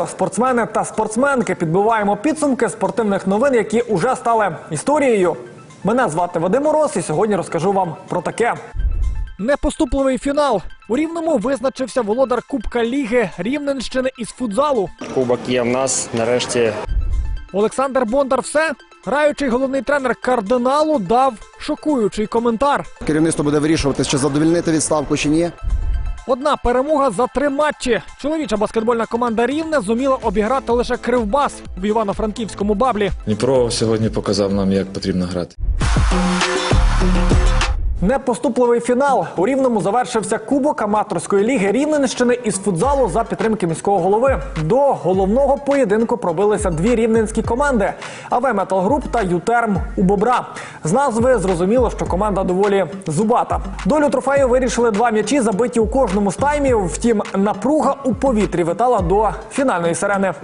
Вітаю, спортсмени та спортсменки. Підбиваємо підсумки спортивних новин, які уже стали історією. Мене звати Вадим Мороз, і сьогодні розкажу вам про таке. Непоступливий фінал. У рівному визначився володар Кубка Ліги Рівненщини із футзалу. Кубок є в нас. Нарешті Олександр Бондар все. Граючий головний тренер кардиналу дав шокуючий коментар. Керівництво буде вирішувати, чи задовільнити відставку чи ні. Одна перемога за три матчі. Чоловіча баскетбольна команда Рівне зуміла обіграти лише кривбас в Івано-Франківському баблі. Дніпро сьогодні показав нам, як потрібно грати. Непоступливий фінал у рівному завершився кубок аматорської ліги Рівненщини із футзалу за підтримки міського голови. До головного поєдинку пробилися дві рівненські команди: АВ Метал Груп та Ютерм у Бобра. З назви зрозуміло, що команда доволі зубата. Долю трофею вирішили два м'ячі, забиті у кожному з таймів. Втім, напруга у повітрі витала до фінальної сирени.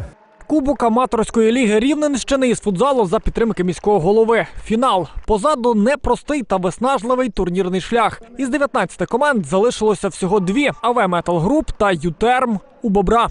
Кубок аматорської ліги Рівненщини із футзалу за підтримки міського голови. Фінал позаду непростий та виснажливий турнірний шлях. Із 19 команд залишилося всього дві: АВ Метал Груп та Ютерм у Бобра.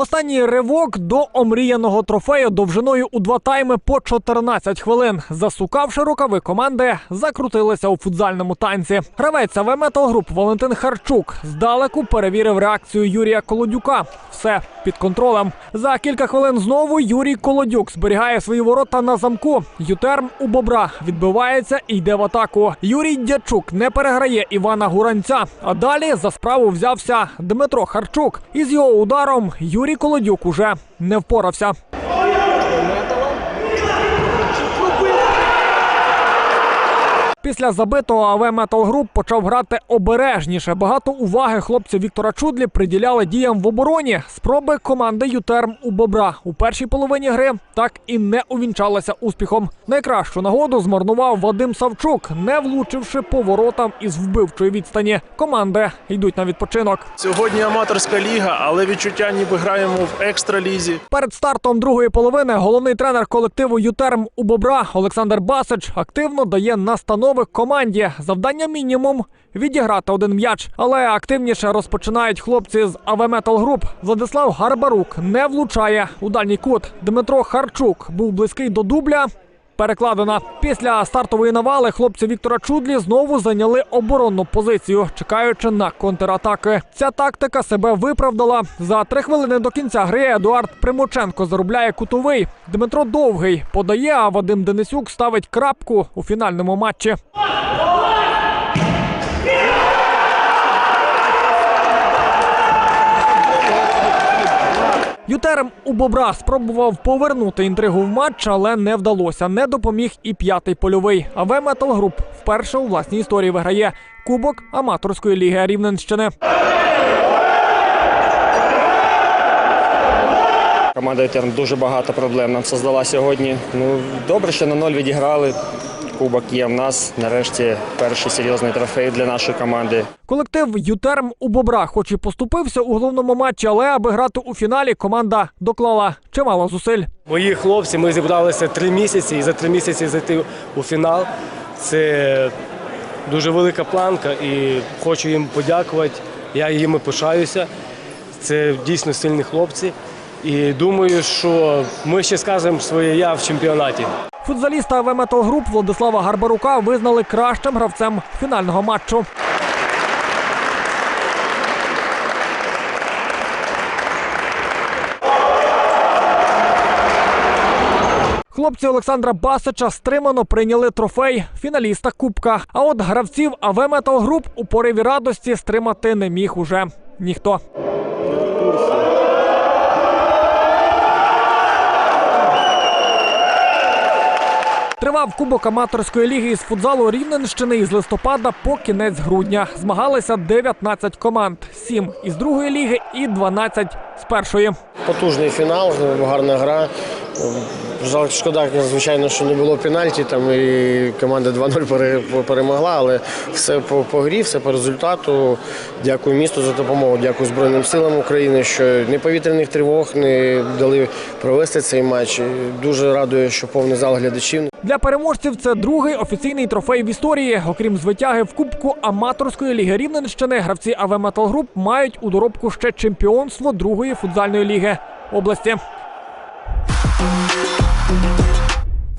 Останній ривок до омріяного трофею довжиною у два тайми по 14 хвилин. Засукавши рукави команди, закрутилися у футзальному танці. Гравець АВ Метал Груп Валентин Харчук здалеку перевірив реакцію Юрія Колодюка. Все під контролем. За кілька хвилин знову Юрій Колодюк зберігає свої ворота на замку. Ютерм у бобра відбивається і йде в атаку. Юрій Дячук не переграє Івана Гуранця. А далі за справу взявся Дмитро Харчук. Із його ударом Юрій Колодюк уже не впорався. Після забитого АВ Метал Груп почав грати обережніше. Багато уваги хлопці Віктора Чудлі приділяли діям в обороні. Спроби команди Ютерм у Бобра у першій половині гри так і не увінчалися успіхом. Найкращу нагоду змарнував Вадим Савчук, не влучивши по воротам із вбивчої відстані. Команди йдуть на відпочинок. Сьогодні аматорська ліга, але відчуття ніби граємо в екстралізі. Перед стартом другої половини головний тренер колективу Ютерм у Бобра Олександр Басич активно дає настанови команді. Завдання мінімум відіграти один м'яч, але активніше розпочинають хлопці з АВ Метал Груп. Владислав Гарбарук не влучає у дальній кут. Дмитро Харчук був близький до дубля. Перекладена після стартової навали хлопці Віктора Чудлі знову зайняли оборонну позицію, чекаючи на контратаки. Ця тактика себе виправдала. За три хвилини до кінця гри Едуард Примоченко заробляє кутовий. Дмитро Довгий подає, а Вадим Денисюк ставить крапку у фінальному матчі. Ютерем у Бобра спробував повернути інтригу в матч, але не вдалося. Не допоміг і п'ятий польовий. АВ Метал Груп вперше у власній історії виграє Кубок аматорської ліги Рівненщини. команда «Ютерн» дуже багато проблем нам создала сьогодні. Ну добре, що на ноль відіграли. Кубок є в нас. Нарешті перший серйозний трофей для нашої команди. Колектив Ютерм у Бобра, хоч і поступився у головному матчі, але аби грати у фіналі, команда доклала чимало зусиль. Мої хлопці, ми зібралися три місяці, і за три місяці зайти у фінал. Це дуже велика планка, і хочу їм подякувати. Я їми пишаюся. Це дійсно сильні хлопці. І думаю, що ми ще скажемо своє я в чемпіонаті. Футзаліста АВ Метал Груп Владислава Гарбарука визнали кращим гравцем фінального матчу. Хлопці Олександра Басича стримано прийняли трофей фіналіста Кубка. А от гравців АВ Метал Груп у пориві радості стримати не міг уже ніхто. Тривав кубок аматорської ліги із футзалу Рівненщини із листопада по кінець грудня. Змагалися 19 команд: 7 із другої ліги і 12 з першої. Потужний фінал, гарна гра. Шкода, звичайно, що не було пенальті, там і команда 2-0 перемогла, але все по, по грі, все по результату. Дякую місту за допомогу, дякую Збройним силам України, що не повітряних тривог не дали провести цей матч. Дуже радує, що повний зал глядачів. Для переможців це другий офіційний трофей в історії. Окрім звитяги в Кубку аматорської ліги Рівненщини, гравці АВ Метал Груп мають у доробку ще чемпіонство другої футзальної ліги області.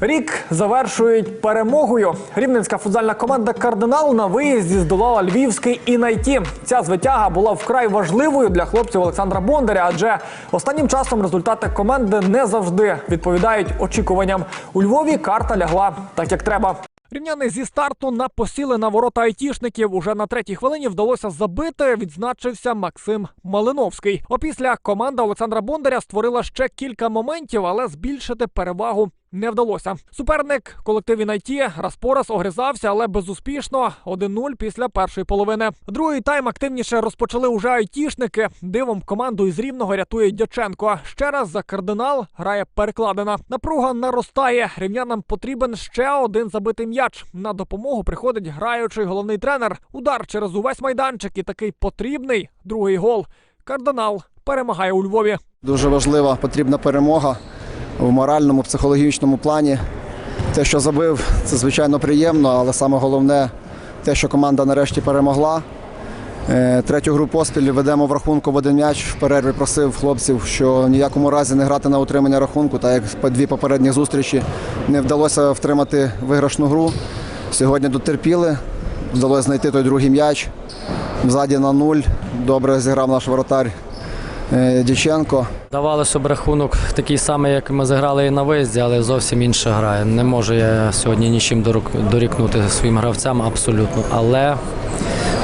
Рік завершують перемогою. Рівненська футзальна команда Кардинал на виїзді здолала львівський Інайті. Ця звитяга була вкрай важливою для хлопців Олександра Бондаря, адже останнім часом результати команди не завжди відповідають очікуванням. У Львові карта лягла так, як треба. Рівняни зі старту напосіли на ворота айтішників. Уже на третій хвилині вдалося забити. Відзначився Максим Малиновський. Опісля команда Олександра Бондаря створила ще кілька моментів, але збільшити перевагу не вдалося. Суперник колектив Інайті раз по раз огризався, але безуспішно 1-0 після першої половини. Другий тайм активніше розпочали уже айтішники. Дивом команду із рівного рятує Дяченко. Ще раз за кардинал грає перекладина. Напруга наростає. Рівнянам потрібен ще один забитий м'яч. На допомогу приходить граючий головний тренер. Удар через увесь майданчик і такий потрібний другий гол. Кардинал перемагає у Львові. Дуже важлива потрібна перемога в моральному, психологічному плані. Те, що забив, це звичайно приємно, але саме головне те, що команда нарешті перемогла. Е, Третю гру поспіль ведемо в рахунку в один м'яч. В перерві просив хлопців, що в ніякому разі не грати на утримання рахунку, так як дві попередні зустрічі не вдалося втримати виграшну гру. Сьогодні дотерпіли, вдалося знайти той другий м'яч. Ззаді на нуль. Добре зіграв наш воротар Дяченко. Давали, б рахунок такий самий, як ми зіграли і на виїзді, але зовсім інша гра. Не можу я сьогодні нічим дорікнути своїм гравцям абсолютно. Але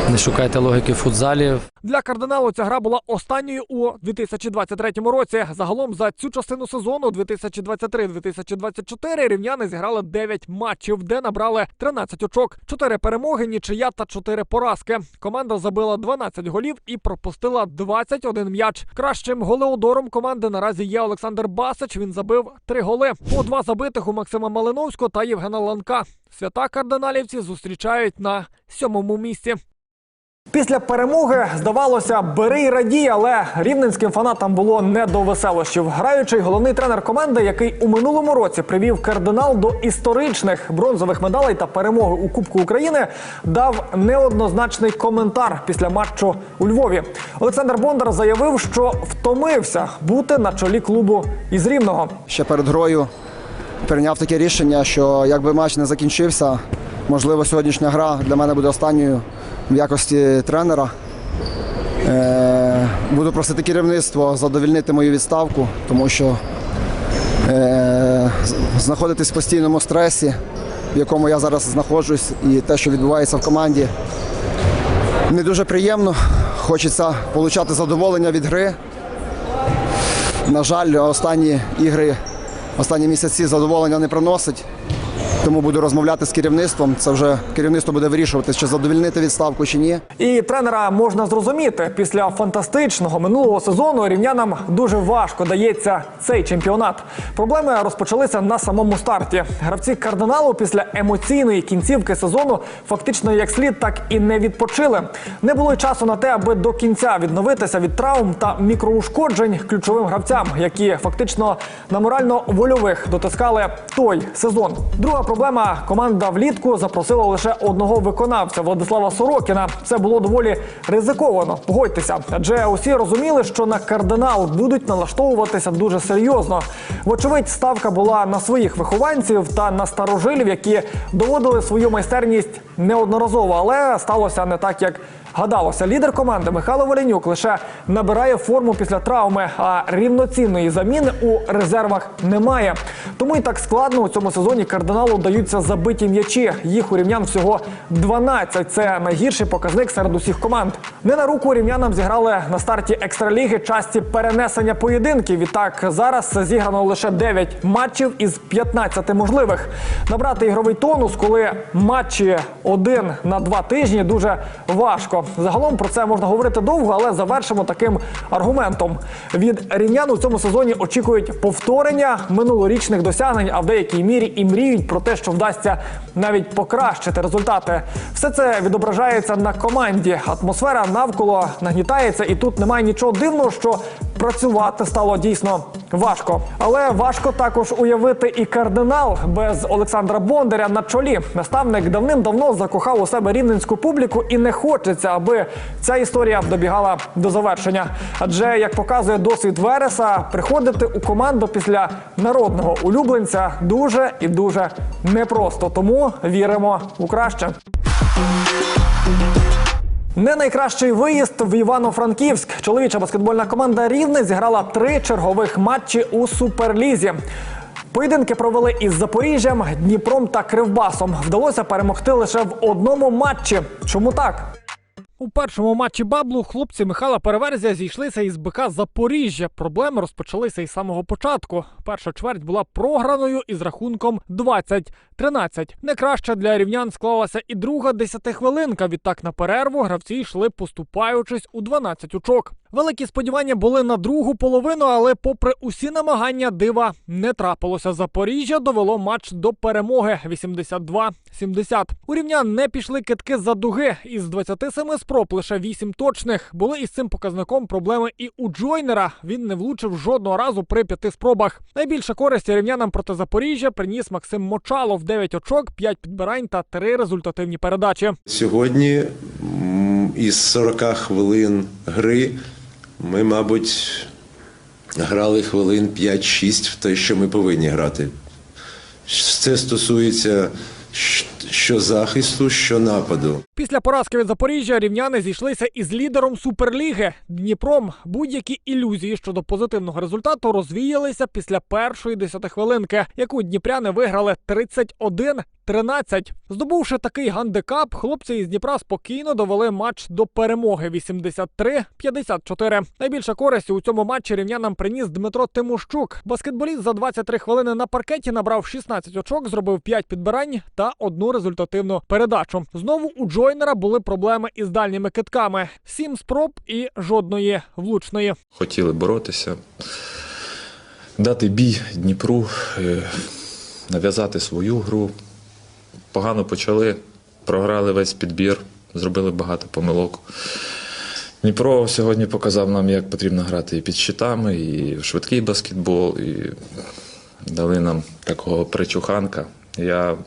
не шукайте логіки в футзалі. Для кардиналу ця гра була останньою у 2023 році. Загалом за цю частину сезону 2023-2024 рівняни зіграли 9 матчів, де набрали 13 очок, 4 перемоги, нічия та 4 поразки. Команда забила 12 голів і пропустила 21 м'яч. Кращим голеодором команди наразі є Олександр Басич. Він забив 3 голи. По два забитих у Максима Малиновського та Євгена Ланка. Свята кардиналівці зустрічають на сьомому місці. Після перемоги здавалося, бери й радій, але рівненським фанатам було не до веселощів. Граючий головний тренер команди, який у минулому році привів кардинал до історичних бронзових медалей та перемоги у Кубку України, дав неоднозначний коментар після матчу у Львові. Олександр Бондар заявив, що втомився бути на чолі клубу із рівного. ще перед грою прийняв таке рішення, що якби матч не закінчився, можливо, сьогоднішня гра для мене буде останньою в якості тренера. Е, буду просити керівництво задовільнити мою відставку, тому що е, знаходитись в постійному стресі, в якому я зараз знаходжусь, і те, що відбувається в команді, не дуже приємно. Хочеться отримати задоволення від гри. На жаль, останні ігри, останні місяці задоволення не приносить. Тому буду розмовляти з керівництвом. Це вже керівництво буде вирішувати, чи задовільнити відставку чи ні. І тренера можна зрозуміти. Після фантастичного минулого сезону рівнянам дуже важко дається цей чемпіонат. Проблеми розпочалися на самому старті. Гравці кардиналу після емоційної кінцівки сезону фактично як слід так і не відпочили. Не було часу на те, аби до кінця відновитися від травм та мікроушкоджень ключовим гравцям, які фактично на морально-вольових дотискали той сезон. Друга проблема команда влітку запросила лише одного виконавця Владислава Сорокіна. Це було доволі ризиковано. Погодьтеся, адже усі розуміли, що на кардинал будуть налаштовуватися дуже серйозно. Вочевидь, ставка була на своїх вихованців та на старожилів, які доводили свою майстерність неодноразово, але сталося не так, як гадалося. Лідер команди Михайло Воленюк лише набирає форму після травми, а рівноцінної заміни у резервах немає. Тому і так складно у цьому сезоні кардиналу даються забиті м'ячі. Їх у рівнян всього 12. Це найгірший показник серед усіх команд. Не на руку рівнянам зіграли на старті екстраліги часті перенесення поєдинків. Відтак зараз зіграно лише 9 матчів із 15 можливих. Набрати ігровий тонус, коли матчі один на два тижні дуже важко. Загалом про це можна говорити довго, але завершимо таким аргументом. Від рівнян у цьому сезоні очікують повторення минулорічних досягнень, а в деякій мірі і мріють про те, що вдасться навіть покращити результати. Все це відображається на команді. Атмосфера навколо нагнітається, і тут немає нічого дивного, що працювати стало дійсно важко. Але важко також уявити і кардинал без Олександра Бондаря на чолі. Наставник давним-давно закохав у себе рівненську публіку, і не хочеться, аби ця історія добігала до завершення. Адже як показує досвід Вереса, приходити у команду після народного улюбленця дуже і дуже непросто. Тому віримо у краще. Не найкращий виїзд в Івано-Франківськ. Чоловіча баскетбольна команда Рівне зіграла три чергових матчі у суперлізі. Поєдинки провели із Запоріжжям, Дніпром та Кривбасом. Вдалося перемогти лише в одному матчі. Чому так? У першому матчі Баблу хлопці Михайла Переверзія зійшлися із БК Запоріжжя. Проблеми розпочалися із самого початку. Перша чверть була програною із рахунком 20-13. Не краще для рівнян склалася і друга десятихвилинка. Відтак на перерву гравці йшли поступаючись у 12 очок. Великі сподівання були на другу половину, але, попри усі намагання, дива не трапилося. Запоріжжя довело матч до перемоги 82-70. У рівнян не пішли китки за дуги. Із 27 спроб лише 8 точних. Були із цим показником проблеми і у Джойнера. Він не влучив жодного разу при п'яти спробах. Найбільше користі рівнянам проти Запоріжжя приніс Максим Мочалов 9 очок, 5 підбирань та 3 результативні передачі. Сьогодні із 40 хвилин гри ми, мабуть, грали хвилин 5-6 в те, що ми повинні грати. Це стосується що захисту, що нападу. Після поразки від Запоріжжя рівняни зійшлися із лідером Суперліги Дніпром. Будь-які ілюзії щодо позитивного результату розвіялися після першої десятихвилинки, яку дніпряни виграли 31-13. Здобувши такий гандикап, хлопці із Дніпра спокійно довели матч до перемоги 83-54. Найбільша користь у цьому матчі рівнянам приніс Дмитро Тимощук. Баскетболіст за 23 хвилини на паркеті набрав 16 очок, зробив 5 підбирань та одну результативну передачу. Знову у Джойнера були проблеми із дальніми китками: сім спроб і жодної влучної. Хотіли боротися, дати бій Дніпру, е, нав'язати свою гру. Погано почали, програли весь підбір, зробили багато помилок. Дніпро сьогодні показав нам, як потрібно грати і під щитами, і швидкий баскетбол, і дали нам такого причуханка. Я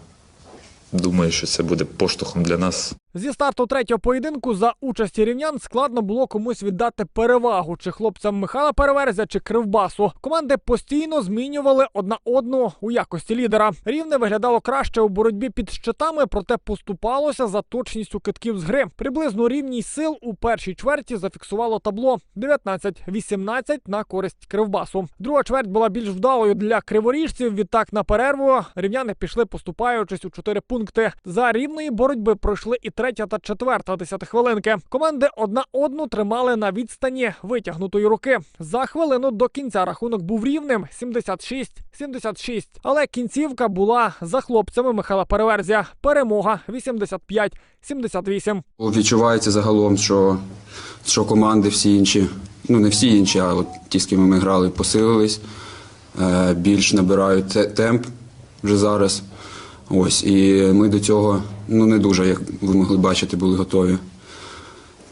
думаю, що це буде поштовхом для нас Зі старту третього поєдинку за участі рівнян складно було комусь віддати перевагу чи хлопцям Михайла Переверзя, чи Кривбасу. Команди постійно змінювали одна одну у якості лідера. Рівне виглядало краще у боротьбі під щитами, проте поступалося за точністю китків з гри. Приблизно рівність сил у першій чверті зафіксувало табло 19-18 на користь Кривбасу. Друга чверть була більш вдалою для криворіжців. Відтак на перерву рівняни пішли поступаючись у 4 пункти. За рівної боротьби пройшли і третя та четверта десятихвилинки. Команди одна одну тримали на відстані витягнутої руки. За хвилину до кінця рахунок був рівним 76-76. Але кінцівка була за хлопцями Михайла Переверзя. Перемога 85-78. Відчувається загалом, що, що команди всі інші, ну не всі інші, а от ті, з ким ми грали, посилились, е, більш набирають темп вже зараз. Ось, і ми до цього ну, не дуже, як ви могли бачити, були готові.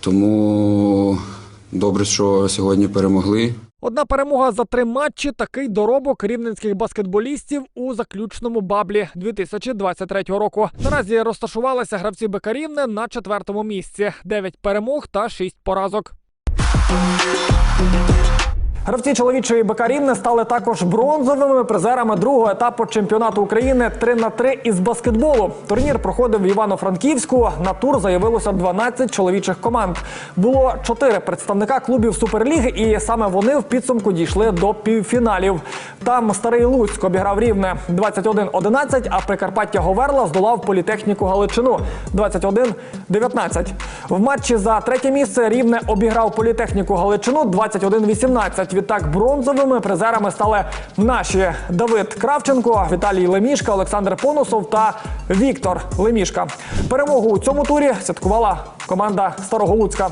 Тому добре, що сьогодні перемогли. Одна перемога за три матчі такий доробок рівненських баскетболістів у заключному баблі 2023 року. Наразі розташувалися гравці БК на четвертому місці: 9 перемог та 6 поразок. Гравці чоловічої бакарівни стали також бронзовими призерами другого етапу чемпіонату України 3 на 3 із баскетболу. Турнір проходив в Івано-Франківську. На тур заявилося 12 чоловічих команд. Було 4 представника клубів Суперліги, і саме вони в підсумку дійшли до півфіналів. Там старий Луцьк обіграв рівне 21-11, а Прикарпаття Говерла здолав політехніку Галичину 21-19. В матчі за третє місце рівне обіграв політехніку Галичину 21-18. Відтак бронзовими призерами стали наші Давид Кравченко, Віталій Лемішка, Олександр Поносов та Віктор Лемішка. Перемогу у цьому турі святкувала команда Старого Луцька.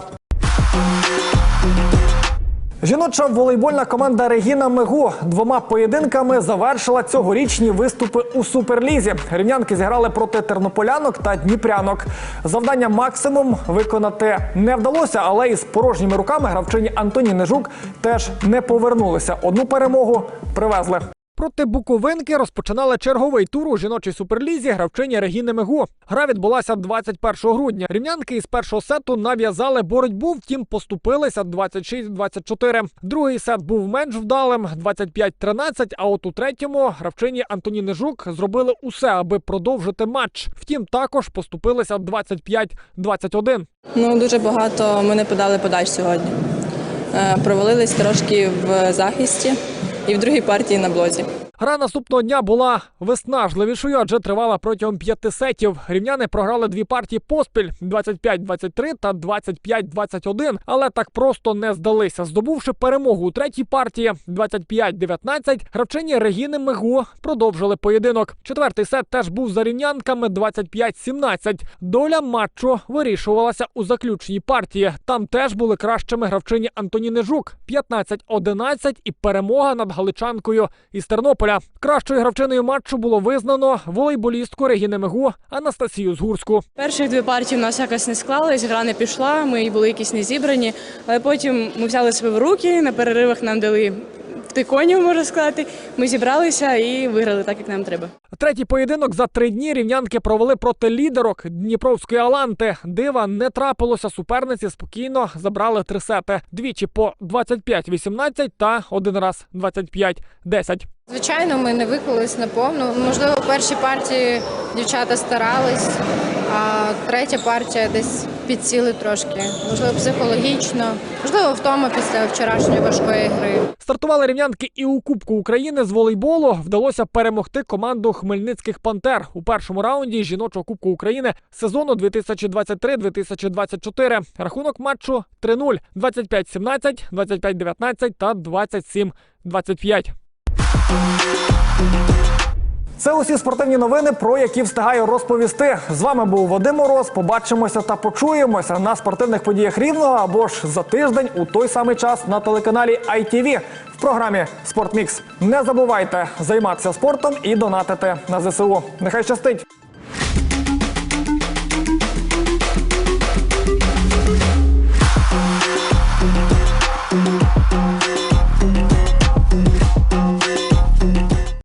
Жіноча волейбольна команда Регіна Мегу двома поєдинками завершила цьогорічні виступи у суперлізі. Рівнянки зіграли проти тернополянок та дніпрянок. Завдання максимум виконати не вдалося, але із порожніми руками гравчині Антоніни Жук теж не повернулися. Одну перемогу привезли. Проти Буковинки розпочинали черговий тур у жіночій суперлізі гравчині Регіни Мегу. Гра відбулася 21 грудня. Рівнянки із першого сету нав'язали боротьбу, втім поступилися 26-24. Другий сет був менш вдалим 25-13, А от у третьому гравчині Антоніни Жук зробили усе, аби продовжити матч. Втім, також поступилися 25-21. Ну дуже багато ми не подали подач сьогодні. Е, Провалились трошки в захисті і в другій партії на блозі. Гра наступного дня була виснажливішою, адже тривала протягом п'яти сетів. Рівняни програли дві партії поспіль 25-23 та 25-21, але так просто не здалися. Здобувши перемогу у третій партії 25-19, гравчині Регіни Мегу продовжили поєдинок. Четвертий сет теж був за рівнянками 25-17. Доля матчу вирішувалася у заключній партії. Там теж були кращими гравчині Антоніни Жук 15-11 і перемога над галичанкою із Тернополя. Кращою гравчиною матчу було визнано волейболістку Регіни Мегу Анастасію Згурську. Перших дві партії в нас якось не склались, гра не пішла, ми були якісь не зібрані, але потім ми взяли себе в руки, на переривах нам дали втиконів, можна сказати. Ми зібралися і виграли так, як нам треба. Третій поєдинок за три дні рівнянки провели проти лідерок Дніпровської Аланти. Дива не трапилося. Суперниці спокійно забрали три сети. Двічі по 25-18 та один раз 25-10. Звичайно, ми не виклались наповну. Можливо, в першій партії дівчата старались, а третя партія десь підсіли трошки. Можливо, психологічно, можливо, втома після вчорашньої важкої гри. Стартували рівнянки і у Кубку України з волейболу. Вдалося перемогти команду Хмельницьких Пантер у першому раунді жіночого Кубку України сезону 2023-2024. Рахунок матчу 3-0, 25-17, 25-19 та 27-25. Це усі спортивні новини, про які встигаю розповісти. З вами був Вадим Мороз. Побачимося та почуємося на спортивних подіях рівного або ж за тиждень у той самий час на телеканалі ITV в програмі Спортмікс. Не забувайте займатися спортом і донатити на ЗСУ. Нехай щастить!